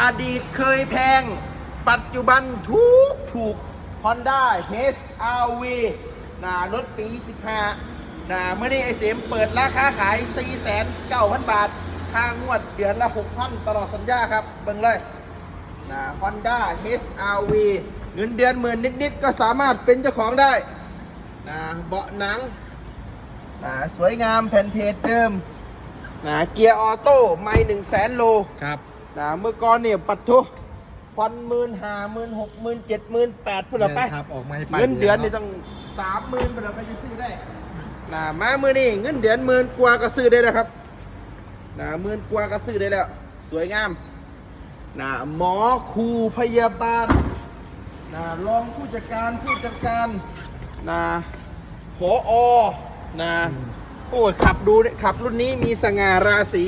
อดีตเคยแพง ปัจจุบันถูกถูก Honda HRV นารถปี 15นาเมื่อนี้ไอเสมเปิดราคาขาย 4,900 บาทค่างวดเดือนละ 6,000 ตลอดสัญญาครับ เบิ่งเลยนะ Honda HRV เงินเดือนหมื่นนิด ๆ ก็สามารถเป็นเจ้าของได้นะเบาะหนังนะสวยงามแผ่นเพจเดิมนะเกียร์ออโต้ไม่1 0 0 0 0แสนโลครับ นะเมื่อก่อนเนี่ยปัดทุพันหมื่นห้าหมื่นหกหมื่นเจ็ดหมื่นแปดพุ่นละไปครับออกมาให้เงินเดือนนี่ต้องสามหมื่นพุ่นละไปจะซื้อได้นะมามือนี่เงินเดือนหมื่นกว่าก็ซื้อได้แล้วครับนะหมื่นกว่าก็ซื้อได้แล้ว สวยงามนะหมอครูพยาบาลนะรองผู้จัดการผู้จัดการนะผออนะโอ้ยขับดูเนี่ยขับรุ่นนี้มีสง่าราศี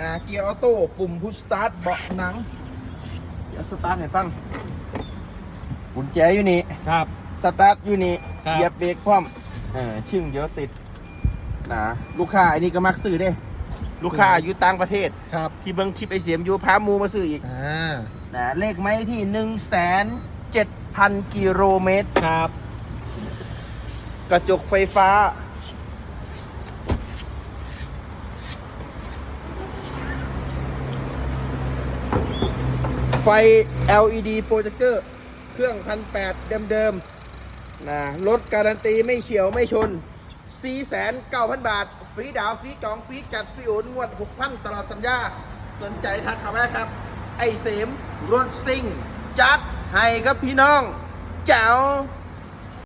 นะเกียร์ออโต้ปุ่มพุชสตาร์ทเบาะหนังเดี๋ยวสตาร์ทให้ฟังกุญแจอยู่นี่ครับ สตาร์ทอยู่นี่ครับ เหยียบเบรกพร้อมเออชึ่งเดี๋ยวติดนะลูกค้าอันนี้ก็มักซื้อเด้ ลูกค้าอยู่ต่างประเทศ ครับที่เบิ้งคลิปไอเสียมอยู่พามูมาซื้ออีกอ่านะเลขไม้ที่หนึ่งแสนเจ็ดพันกิโลเมตร ครับ กระจกไฟฟ้า ไฟ LED โปรเจคเตอร์เครื่องพันแปดเดิมๆนะรถการันตีไม่เฉียวไม่ชน 4,900 บาท ฟรีดาวฟรีกองฟรีจัดฟรีโอนงวด 6,000 ตลอดสัญญา สนใจทักเข้ามาครับ ไอเสมรถซิ่ง จัดให้กับพี่น้อง เจ้า